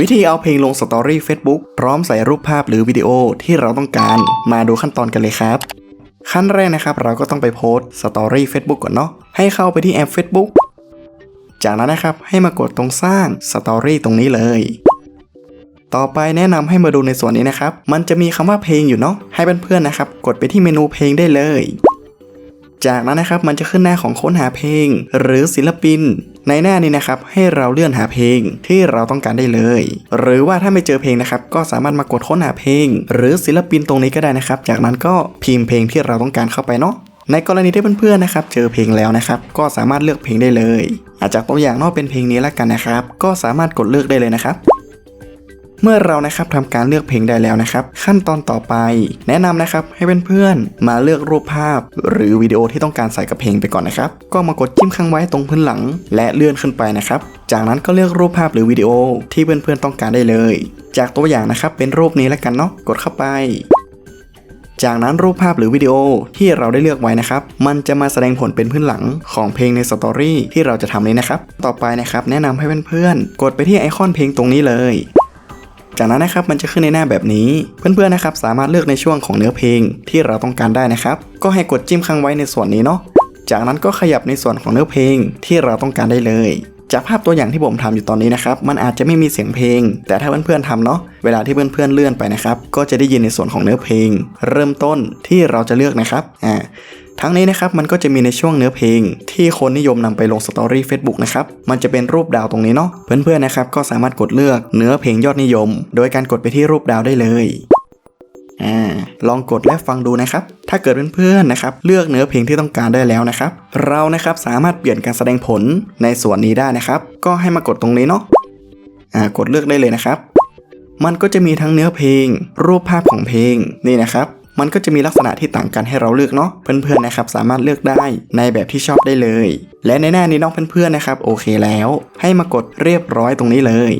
วิธีเอาเพลงลงสตอรี่ Facebook พร้อมใส่รูปภาพหรือวิดีโอที่เราต้องการ มาดูขั้นตอนกันเลยครับ ขั้นแรกนะครับ เราก็ต้องไปโพสสตอรี่ Facebook ก่อนเนาะ ให้เข้าไปที่แอป Facebook จากนั้นนะครับให้มากดตรงสร้างสตอรี่ตรงนี้เลย ต่อไปแนะนำให้มาดูในส่วนนี้นะครับ มันจะมีคำว่าเพลงอยู่เนาะ ให้เพื่อนๆนะครับ กดไปที่เมนูเพลงได้เลย จากนั้นนะครับมันจะขึ้นหน้าของค้นหาเพลง หรือศิลปิน ในหน้านี้นะครับให้เราเลื่อนหาเพลงที่เราต้องการได้เลย หรือว่าถ้าไม่เจอเพลงนะครับก็สามารถมากดค้นหาเพลง หรือศิลปินตรงนี้ก็ได้นะครับ จากนั้นก็พิมพ์เพลงที่เราต้องการเข้าไปเนาะในกรณีที่เพื่อนๆนะครับเจอเพลงแล้วนะครับ ก็สามารถเลือกเพลงได้เลย อาจจากตัวอย่างนอกเป็นเพลงนี้แล้วกันนะครับ ก็สามารถกดเลือกได้เลยนะครับ เมื่อเรานะครับทำการเลือกเพลงได้แล้วนะครับ ขั้นตอนต่อไป แนะนำนะครับให้เพื่อนๆมาเลือกรูปภาพ หรือวิดีโอที่ต้องการใส่กับเพลงไปก่อนนะครับ ก็มากดจิ้มค้างไว้ตรงพื้นหลัง และเลื่อนขึ้นไปนะครับ จากนั้นก็เลือกรูปภาพหรือวิดีโอที่เพื่อนๆต้องการได้เลย จากตัวอย่างนะครับเป็นรูปนี้แล้วกันเนาะกดเข้าไปจากนั้นรูปภาพหรือวิดีโอที่เราได้เลือกไว้นะครับ มันจะมาแสดงผลเป็นพื้นหลังของเพลงในสตอรี่ที่เราจะทำนี้นะครับ ต่อไปนะครับ แนะนำให้เพื่อนๆกดไปที่ไอคอนเพลงตรงนี้เลย จากนั้นนะครับมันจะขึ้นในหน้าแบบนี้ เพื่อนๆนะครับสามารถเลือกในช่วงของเนื้อเพลงที่เราต้องการได้นะครับ ก็ให้กดจิ้มค้างไว้ในส่วนนี้เนาะจากนั้นก็ขยับในส่วนของเนื้อเพลงที่เราต้องการได้เลย จากภาพตัวอย่างที่ผมทำอยู่ตอนนี้นะครับ มันอาจจะไม่มีเสียงเพลง แต่ถ้าเพื่อนๆทำเนาะเวลาที่เพื่อนๆเลื่อนไปนะครับ ก็จะได้ยินในส่วนของเนื้อเพลง เริ่มต้นที่เราจะเลือกนะครับอ่า ทั้งนี้นะครับมันก็จะมีในช่วงเนื้อเพลง ที่คนนิยมนำไปลงสตอรี่ Facebook นะครับมันจะเป็นรูปดาวตรงนี้เนาะเพื่อนๆนะครับก็สามารถกดเลือกเนื้อเพลงยอดนิยม โดยการกดไปที่รูปดาวได้เลยอลองกดและฟังดูนะครับ ถ้าเกิดเพื่อนๆนะครับ เลือกเนื้อเพลงที่ต้องการได้แล้วนะครับ เรานะครับสามารถเปลี่ยนการแสดงผลในส่วนนี้ได้นะครับ ก็ให้มากดตรงนี้เนาะกดเลือกได้เลยนะครับ มันก็จะมีทั้งเนื้อเพลง รูปภาพของเพลงนี่นะครับ มันก็จะมีลักษณะที่ต่างกันให้เราเลือกเนาะเพื่อนๆนะครับสามารถเลือกได้ในแบบที่ชอบได้เลย และในหน้านี้น้องเพื่อนๆนะครับโอเคแล้ว ให้มากดเรียบร้อยตรงนี้เลย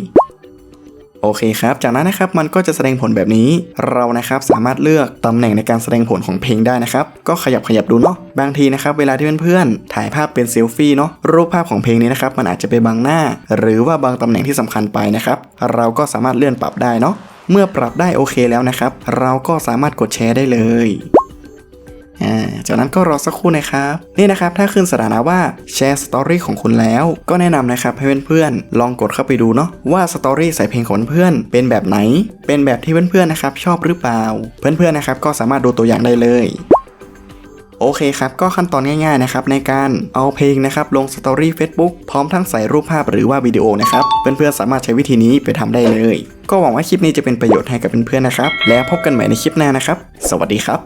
โอเคครับ จากนั้นนะครับมันก็จะแสดงผลแบบนี้ เรานะครับสามารถเลือกตำแหน่งในการแสดงผลของเพลงได้นะครับ ก็ขยับขยับดูเนาะ บางทีนะครับเวลาที่เพื่อนๆถ่ายภาพเป็นเซลฟี่เนาะ รูปภาพของเพลงนี้นะครับมันอาจจะไปบังหน้า หรือว่าบางตำแหน่งที่สำคัญไปนะครับ เราก็สามารถเลื่อนปรับได้เนาะ เมื่อปรับได้โอเคแล้วนะครับ เราก็สามารถกดแชร์ได้เลยจากนั้นก็รอสักครู่นะครับ นี่นะครับถ้าขึ้นสถานะว่าแชร์สตอรี่ของคุณแล้ว ก็แนะนำนะครับให้เพื่อนๆลองกดเข้าไปดูเนาะว่าสตอรี่ใส่เพลงของเพื่อนเป็นแบบไหน เป็นแบบที่เพื่อนๆนะครับชอบหรือเปล่า เพื่อนๆนะครับก็สามารถดูตัวอย่างได้เลยโอเคครับ ก็ขั้นตอนง่ายๆนะครับในการเอาเพลงนะครับลงสตอรี่ Facebook พร้อมทั้งใส่รูปภาพหรือว่าวิดีโอนะครับ เพื่อนๆสามารถใช้วิธีนี้ไปทำได้เลย ก็หวังว่าคลิปนี้จะเป็นประโยชน์ให้กับเพื่อนๆนะครับ แล้วพบกันใหม่ในคลิปหน้านะครับ สวัสดีครับ